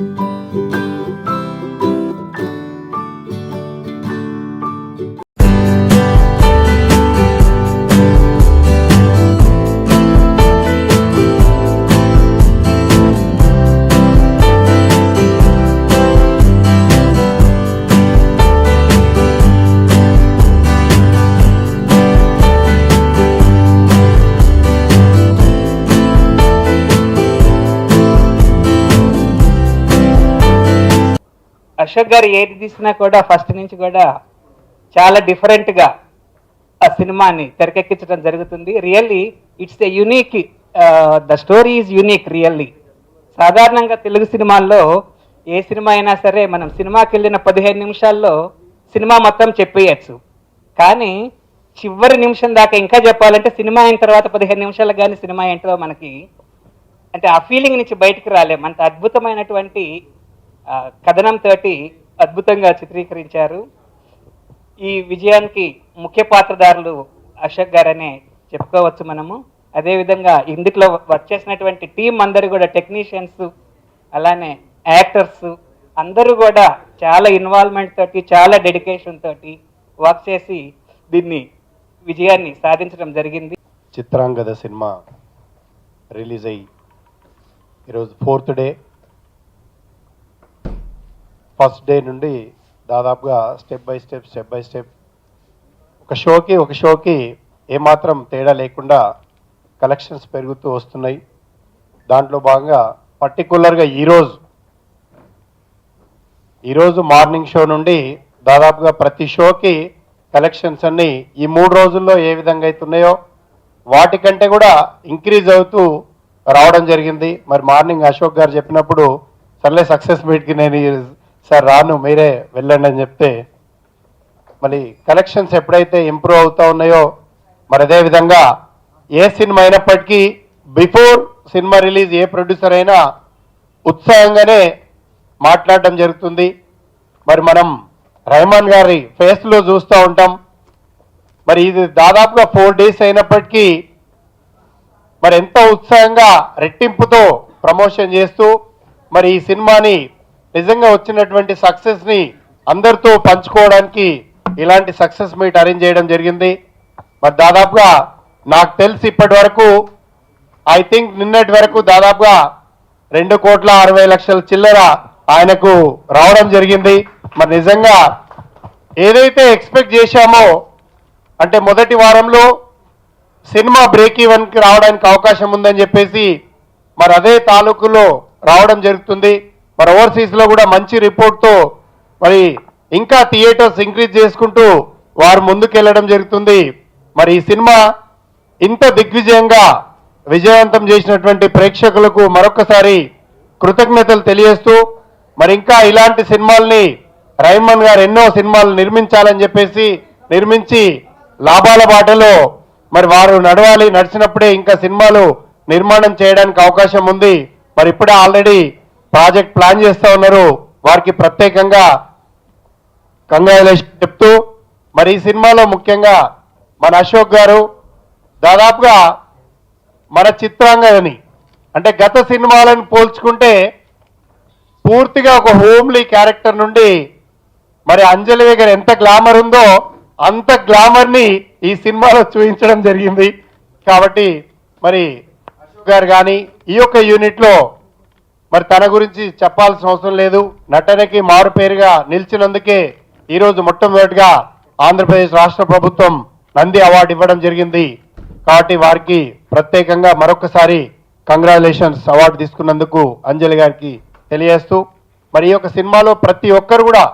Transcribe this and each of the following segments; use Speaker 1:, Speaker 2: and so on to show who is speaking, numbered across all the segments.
Speaker 1: Thank you. Ashok garu ఏది తీసినా కూడా ఫస్ట్ నుంచి కూడా చాలా డిఫరెంట్గా ఆ సినిమాని తెరకెక్కించడం జరుగుతుంది. Really it's a unique the story is unique really సాధారణంగా తెలుగు సినిమాల్లో ఏ సినిమా అయినా సరే మనం సినిమాకి వెళ్ళిన పదిహేను నిమిషాల్లో సినిమా మొత్తం చెప్పేయచ్చు. కానీ చివరి నిమిషం దాకా ఇంకా చెప్పాలంటే సినిమా అయిన తర్వాత పదిహేను నిమిషాలు కానీ సినిమా ఏంటో మనకి అంటే ఆ ఫీలింగ్ నుంచి బయటికి రాలేం. అంత అద్భుతమైనటువంటి కథనం తోటి అద్భుతంగా చిత్రీకరించారు. ఈ విజయానికి ముఖ్య పాత్రదారులు అశోక్ గారనే చెప్పుకోవచ్చు మనము. అదేవిధంగా ఇందులో వర్క్ చేసినటువంటి టీం అందరూ కూడా టెక్నీషియన్స్ అలానే యాక్టర్స్ అందరూ కూడా చాలా ఇన్వాల్వ్మెంట్ తోటి చాలా డెడికేషన్ తోటి వర్క్ చేసి దీన్ని విజయాన్ని సాధించడం జరిగింది.
Speaker 2: చిత్రాంగద సినిమా రిలీజ్ అయ్యి ఈరోజు ఫోర్త్ డే ఫస్ట్ డే నుండి దాదాపుగా step by step step by step. ఒక షోకి ఒక షోకి ఏమాత్రం తేడా లేకుండా కలెక్షన్స్ పెరుగుతూ వస్తున్నాయి. దాంట్లో భాగంగా పర్టికులర్గా ఈరోజు ఈరోజు మార్నింగ్ షో నుండి దాదాపుగా ప్రతి షోకి కలెక్షన్స్ అన్ని ఈ మూడు రోజుల్లో ఏ విధంగా అవుతున్నాయో వాటికంటే కూడా ఇంక్రీజ్ అవుతూ రావడం జరిగింది. మరి మార్నింగ్ అశోక్ గారు చెప్పినప్పుడు సర్లే సక్సెస్ మీట్కి నేను సార్ రాను మీరే వెళ్ళండి అని చెప్తే మరి కలెక్షన్స్ ఎప్పుడైతే ఇంప్రూవ్ అవుతా ఉన్నాయో మరి అదే విధంగా ఏ సినిమా అయినప్పటికీ బిఫోర్ సినిమా రిలీజ్ ఏ ప్రొడ్యూసర్ అయినా ఉత్సాహంగానే మాట్లాడడం జరుగుతుంది. మరి మనం రెహమాన్ గారి ఫేస్లో చూస్తూ ఉంటాం. మరి ఇది దాదాపుగా ఫోర్ డేస్ అయినప్పటికీ మరి ఎంతో ఉత్సాహంగా రెట్టింపుతో ప్రమోషన్ చేస్తూ మరి ఈ సినిమాని నిజంగా వచ్చినటువంటి సక్సెస్ని అందరితో పంచుకోవడానికి ఇలాంటి సక్సెస్ మీట్ అరేంజ్ చేయడం జరిగింది. మరి దాదాపుగా నాకు తెలిసి ఇప్పటి వరకు ఐ థింక్ నిన్నటి వరకు దాదాపుగా రెండు కోట్ల అరవై లక్షల చిల్లర ఆయనకు రావడం జరిగింది. మరి నిజంగా ఏదైతే ఎక్స్పెక్ట్ చేశామో అంటే మొదటి వారంలో సినిమా బ్రేక్ ఈవెన్కి రావడానికి అవకాశం ఉందని చెప్పేసి మరి అదే తాలూకులో రావడం జరుగుతుంది. మరి ఓవర్సీస్లో కూడా మంచి రిపోర్ట్తో మరి ఇంకా థియేటర్స్ ఇంక్రీజ్ చేసుకుంటూ వారు ముందుకెళ్ళడం జరుగుతుంది. మరి ఈ సినిమా ఇంత దిగ్విజయంగా విజయవంతం చేసినటువంటి ప్రేక్షకులకు మరొకసారి కృతజ్ఞతలు తెలియజేస్తూ మరి ఇంకా ఇలాంటి సినిమాల్ని రైమన్ గారు ఎన్నో సినిమాలు నిర్మించాలని చెప్పేసి నిర్మించి లాభాల బాటలో మరి వారు నడవాలి నడిచినప్పుడే ఇంకా సినిమాలు నిర్మాణం చేయడానికి అవకాశం ఉంది. మరి ఇప్పుడే ఆల్రెడీ ప్రాజెక్ట్ ప్లాన్ చేస్తూ ఉన్నారు. వారికి ప్రత్యేకంగా కంగ్రాచులేషన్ చెప్తూ మరి ఈ సినిమాలో ముఖ్యంగా మన అశోక్ గారు దాదాపుగా మన చిత్రాంగని అంటే గత సినిమాలను పోల్చుకుంటే పూర్తిగా ఒక హోమ్లీ క్యారెక్టర్ నుండి మరి అంజలి దగ్గర ఎంత గ్లామర్ ఉందో అంత గ్లామర్ని ఈ సినిమాలో చూపించడం జరిగింది. కాబట్టి మరి అశోక్ గారు కానీ ఈ యొక్క యూనిట్లో మరి తన గురించి చెప్పాల్సిన అవసరం లేదు. నటనకి మారు పేరుగా నిలిచినందుకే ఈరోజు మొట్టమొదటిగా ఆంధ్రప్రదేశ్ రాష్ట్ర ప్రభుత్వం నంది అవార్డు ఇవ్వడం జరిగింది. కాబట్టి వారికి ప్రత్యేకంగా మరొకసారి కంగ్రాచులేషన్స్ అవార్డు తీసుకున్నందుకు అంజలి గారికి తెలియజేస్తూ మరి ఈ యొక్క సినిమాలో ప్రతి ఒక్కరు కూడా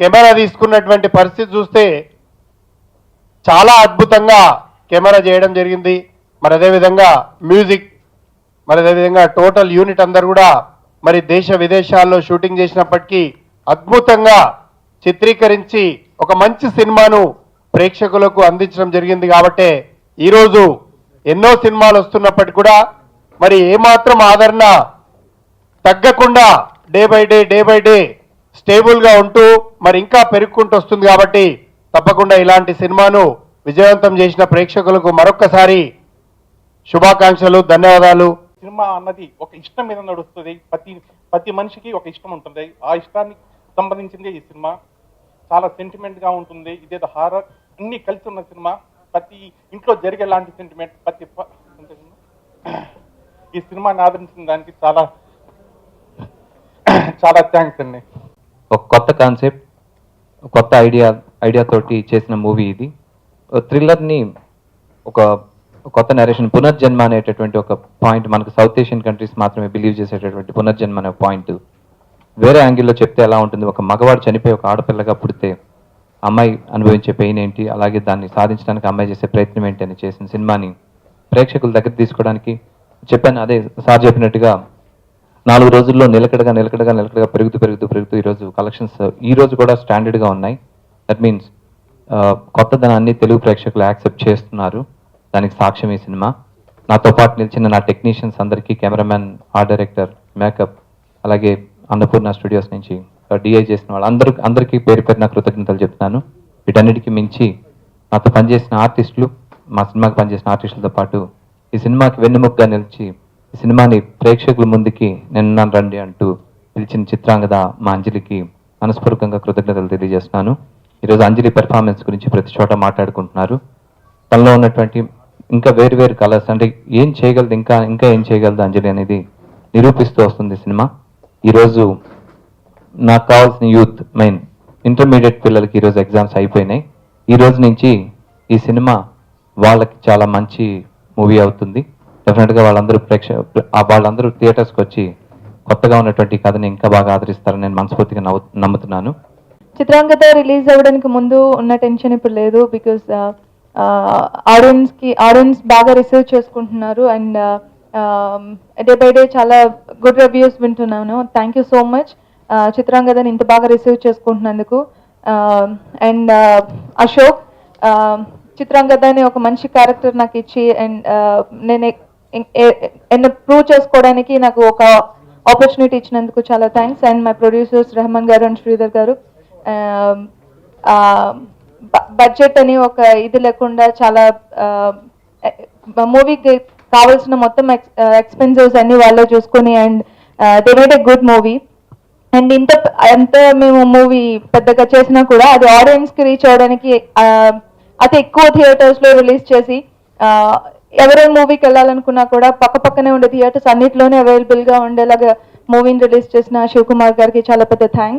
Speaker 2: కెమెరా తీసుకున్నటువంటి పరిస్థితి చూస్తే చాలా అద్భుతంగా కెమెరా చేయడం జరిగింది. మరి అదేవిధంగా మ్యూజిక్ మరి అదేవిధంగా టోటల్ యూనిట్ అందరు కూడా మరి దేశ విదేశాల్లో షూటింగ్ చేసినప్పటికీ అద్భుతంగా చిత్రీకరించి ఒక మంచి సినిమాను ప్రేక్షకులకు అందించడం జరిగింది కాబట్టే ఈరోజు ఎన్నో సినిమాలు వస్తున్నప్పటికీ కూడా మరి ఏమాత్రం ఆదరణ తగ్గకుండా day by day day by day స్టేబుల్గా ఉంటూ మరి ఇంకా పెరుగుకుంటూ వస్తుంది కాబట్టి తప్పకుండా ఇలాంటి సినిమాను విజయవంతం చేసిన ప్రేక్షకులకు మరొక్కసారి శుభాకాంక్షలు ధన్యవాదాలు.
Speaker 3: సినిమా అన్నది ఒక ఇష్టం మీద నడుస్తుంది. ప్రతి ప్రతి మనిషికి ఒక ఇష్టం ఉంటుంది. ఆ ఇష్టానికి సంబంధించింది ఈ సినిమా. చాలా సెంటిమెంట్గా ఉంటుంది. ఇదేదో హారర్ అన్ని కలిసి ఉన్న సినిమా. ప్రతి ఇంట్లో జరిగే లాంటి సెంటిమెంట్ ప్రతి ఈ సినిమాని ఆదరించిన దానికి చాలా చాలా థ్యాంక్స్ అండి.
Speaker 4: ఒక కొత్త కాన్సెప్ట్ కొత్త ఐడియా ఐడియా తోటి చేసిన మూవీ ఇది. థ్రిల్లర్ని ఒక కొత్త నరేషన్ పునర్జన్మ అనేటటువంటి ఒక పాయింట్ మనకు సౌత్ ఏషియన్ కంట్రీస్ మాత్రమే బిలీవ్ చేసేటటువంటి పునర్జన్మ అనే పాయింట్ వేరే యాంగిల్లో చెప్తే ఎలా ఉంటుంది? ఒక మగవాడు చనిపోయి ఒక ఆడపిల్లగా పుడితే అమ్మాయి అనుభవించే పెయిన్ ఏంటి? అలాగే దాన్ని సాధించడానికి అమ్మాయి చేసే ప్రయత్నం ఏంటి అని చేసిన సినిమాని ప్రేక్షకుల దగ్గర తీసుకోవడానికి చెప్పాను. అదే సార్ చెప్పినట్టుగా నాలుగు రోజుల్లో నిలకడగా నిలకడగా నిలకడగా పెరుగుతూ పెరుగుతూ పెరుగుతూ ఈరోజు కలెక్షన్స్ ఈ రోజు కూడా స్టాండర్డ్గా ఉన్నాయి. దట్ మీన్స్ కొత్తదనాన్ని తెలుగు ప్రేక్షకులు యాక్సెప్ట్ చేస్తున్నారు. దానికి సాక్ష్యం ఈ సినిమా. నాతో పాటు నిలిచిన నా టెక్నీషియన్స్ అందరికీ కెమెరామ్యాన్ ఆర్ట్ డైరెక్టర్ మేకప్ అలాగే అన్నపూర్ణ స్టూడియోస్ నుంచి డిఐ చేసిన వాళ్ళు అందరూ అందరికీ పేరు నా కృతజ్ఞతలు చెప్తున్నాను. వీటన్నిటికీ మించి నాతో పనిచేసిన ఆర్టిస్టులు మా సినిమాకి పనిచేసిన ఆర్టిస్టులతో పాటు ఈ సినిమాకి వెన్నెముకగా నిలిచి ఈ సినిమాని ప్రేక్షకుల ముందుకి నిన్న రండి అంటూ పిలిచిన చిత్రాంగద మా అంజలికి మనస్పూర్వకంగా కృతజ్ఞతలు తెలియజేస్తున్నాను. ఈరోజు అంజలి పెర్ఫార్మెన్స్ గురించి ప్రతి చోట మాట్లాడుకుంటున్నారు. తనలో ఉన్నటువంటి ఇంకా వేరు వేరు కలర్స్ అంటే ఏం చేయగలదు ఇంకా ఇంకా ఏం చేయగలదు అంజలి అనేది నిరూపిస్తూ వస్తుంది సినిమా. ఈరోజు నాకు కావాల్సిన యూత్ మెయిన్ ఇంటర్మీడియట్ పిల్లలకి ఈరోజు ఎగ్జామ్స్ అయిపోయినాయి. ఈ రోజు నుంచి ఈ సినిమా వాళ్ళకి చాలా మంచి మూవీ అవుతుంది. డెఫినెట్గా వాళ్ళందరూ ప్రేక్ష వాళ్ళందరూ థియేటర్స్కి వచ్చి కొత్తగా ఉన్నటువంటి కథని ఇంకా బాగా ఆదరిస్తారని నేను మనస్ఫూర్తిగా నవ్వు నమ్ముతున్నాను.
Speaker 5: చిత్రాంగత రిలీజ్ అవ్వడానికి ముందు ఉన్న టెన్షన్ ఇప్పుడు లేదు బికాస్ ఆడియన్స్కి ఆడియన్స్ బాగా రిసీవ్ చేసుకుంటున్నారు అండ్ డే బై డే చాలా గుడ్ రివ్యూస్ వింటున్నాను. థ్యాంక్ యూ సో మచ్ చిత్రాంగదని ఇంత బాగా రిసీవ్ చేసుకుంటున్నందుకు. అండ్ అశోక్ చిత్రాంగద అనే ఒక మంచి క్యారెక్టర్ నాకు ఇచ్చి అండ్ నేను ఎన్ని ప్రూవ్ చేసుకోవడానికి నాకు ఒక ఆపర్చునిటీ ఇచ్చినందుకు చాలా thanks and my producers Rahman garu and Sridhar గారు. బడ్జెట్ అని ఒక ఇది లేకుండా చాలా మూవీకి కావాల్సిన మొత్తం ఎక్స్పెన్సెస్ అన్ని వాళ్ళే చూసుకొని and they made a good movie and ఇంత ఎంత మేము మూవీ పెద్దగా చేసినా కూడా అది ఆడియన్స్కి రీచ్ అవ్వడానికి అతి ఎక్కువ థియేటర్స్లో రిలీజ్ చేసి ఆ, ఎవరైనా మూవీకి వెళ్ళాలనుకున్నా కూడా పక్క పక్కనే ఉండే థియేటర్స్ అన్నిట్లోనే అవైలబుల్గా ఉండేలాగా మూవీని రిలీజ్ చేసిన శివకుమార్ గారికి చాలా పెద్ద థ్యాంక్స్